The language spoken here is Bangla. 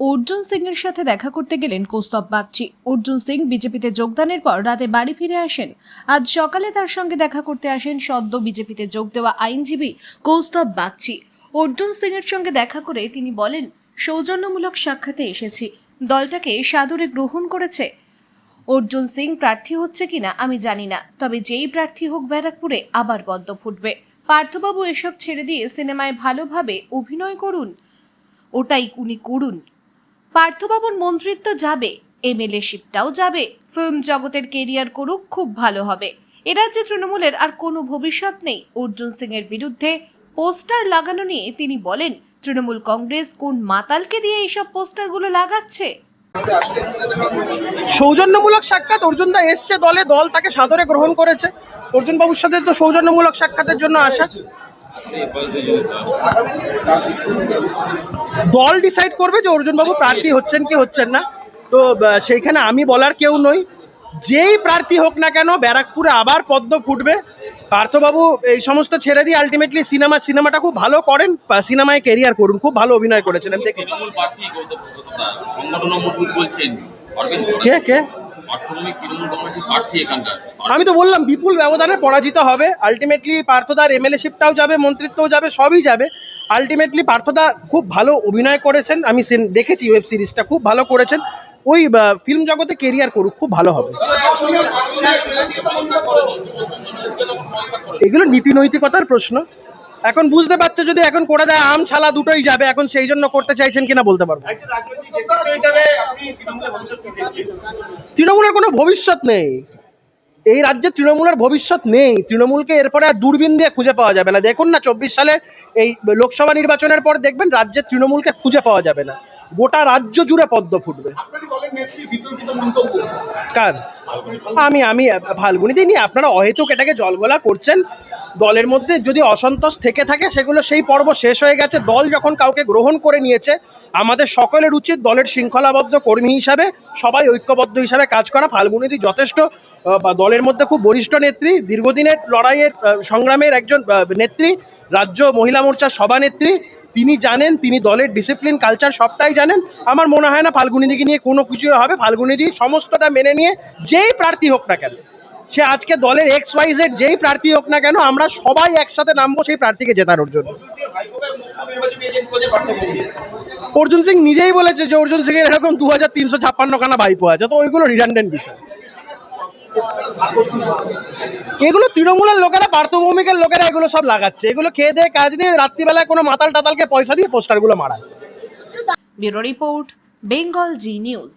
অর্জুন সিং এর সাথে দেখা করতে গেলেন কৌস্তব বাগচি। অর্জুন সিং বিজেপিতে যোগদানের পর রাতে বাড়ি ফিরে আসেন। আজ সকালে তার সঙ্গে দেখা করতে আসেন সদ্য বিজেপিতে যোগ দেওয়া আইনজীবী কৌস্তব বাগচি। অর্জুন সিং এর সঙ্গে দেখা করে তিনি বলেন, সৌজন্যমূলক সাক্ষাতে এসেছি। দলটাকে সাদরে গ্রহণ করেছে। অর্জুন সিং প্রার্থী হচ্ছে কিনা আমি জানি না। তবে যেই প্রার্থী হোক ব্যারাকপুরে আবার বদ্ধ ফুটবে। পার্থবাবু এসব ছেড়ে দিয়ে সিনেমায় ভালোভাবে অভিনয় করুন। ওটাই উনি করুন। পার্থবাবুর মন্ত্রিত্ব যাবে এমএলএ শিপটাও যাবে ফিল্ম জগতের কেরিয়ার করুক, খুব ভালো হবে। এ রাজ্যে তৃণমূলের আর কোনো ভবিষ্যৎ নেই। অর্জুন সিং এর বিরুদ্ধে পোস্টার লাগানো নিয়ে তিনি বলেন, তৃণমূল কংগ্রেস কোন মাতালকে দিয়ে এইসব পোস্টারগুলো লাগাচ্ছে? সৌজন্যমূলক সাক্ষাৎ অর্জুনদা এসছে দলে, দল তাকে সাদরে গ্রহণ করেছে। অর্জুন বাবুর সাথে তো সৌজন্যমূলক সাক্ষাতের জন্য আসা। দল ডিসাইড করবে যে অর্জুন বাবু প্রার্থী হচ্ছেন কি হচ্ছেন না। তো সেইখানে আমি বলার কেউ নই। যেই প্রার্থী হোক না কেন, ব্যারাকপুরে আবার পদ্ম ফুটবে। পার্থবাবু এই সমস্ত ছেড়ে দিয়ে আলটিমেটলি সিনেমা সিনেমাটা খুব ভালো করেন সিনেমায় কেরিয়ার করুন খুব ভালো অভিনয় করেছেন আমি কে কে? আমি তো বললাম বিপুল ব্যবধানে পরাজিত হবে। আলটিমেটলি পার্থদার এমএলএশিপটাও যাবে মন্ত্রিত্বও যাবে সবই যাবে। আলটিমেটলি পার্থদা খুব ভালো অভিনয় করেছেন আমি দেখেছি ওয়েব সিরিজটা খুব ভালো করেছেন। ওই ফিল্ম জগতে কেরিয়ার করুক খুব ভালো হবে। এগুলো নীতি নৈতিকতার প্রশ্ন। এখন বুঝতে পারছে যদি এখন করে দেয় আম ছালা দুটোই যাবে এখন সেই জন্য করতে চাইছেন কিনা বলতে পারব। তৃণমূলের কোনো ভবিষ্যৎ নেই। এই রাজ্যে তৃণমূলের ভবিষ্যৎ নেই। তৃণমূলকে এরপরে আর দূরবীন দিয়ে খুঁজে পাওয়া যাবে না। দেখুন না চব্বিশ সালের এই লোকসভা নির্বাচনের পর দেখবেন রাজ্যে তৃণমূলকে খুঁজে পাওয়া যাবে না। গোটা রাজ্য জুড়ে পদ্ম ফুটবে। কার? আমি আমি ফাল্গুনিতে নিয়ে আপনারা অহেতুক এটাকে জলগোলা করছেন। দলের মধ্যে যদি অসন্তোষ থেকে থাকে সেগুলো সেই পর্ব শেষ হয়ে গেছে। দল যখন কাউকে গ্রহণ করে নিয়েছে আমাদের সকলের উচিত দলের শৃঙ্খলাবদ্ধ কর্মী হিসাবে সবাই ঐক্যবদ্ধ হিসাবে কাজ করা। ফাল্গুনিদি যথেষ্ট বা দলের মধ্যে খুব বরিষ্ঠ নেত্রী দীর্ঘদিনের লড়াইয়ের সংগ্রামের একজন নেত্রী রাজ্য মহিলা মোর্চার সভানেত্রী তিনি জানেন, তিনি দলের ডিসিপ্লিন কালচার সবটাই জানেন। আমার মনে হয় না ফাল্গুনিদিকে নিয়ে কোনো কিছু হবে। ফাল্গুনিদি সমস্তটা মেনে নিয়ে যেই প্রার্থী হোক না কেন, সে আজকে দলের এক্স ওয়াই জেড যেই প্রার্থী হোক না কেন, আমরা সবাই একসাথে নামবো সেই প্রার্থীকে জেতানোর জন্য। অর্জুন সিং নিজেই বলেছে যে, অর্জুন সিং এর এরকম দু হাজার তিনশো ছাপ্পান্ন খানা ভাইপো আছে। তো ওইগুলো রিডান্ডেন্ট বিষয়। এগুলো তৃণমূলের লোকেরা, পার্থভৌমিকের লোকেরা এগুলো সব লাগাচ্ছে। এগুলো খেয়ে দিয়ে কাজ নিয়ে রাত্রিবেলায় কোনো মাতাল টাতালকে পয়সা দিয়ে পোস্টারগুলো মারায়। Bureau report, Bengal Zee news.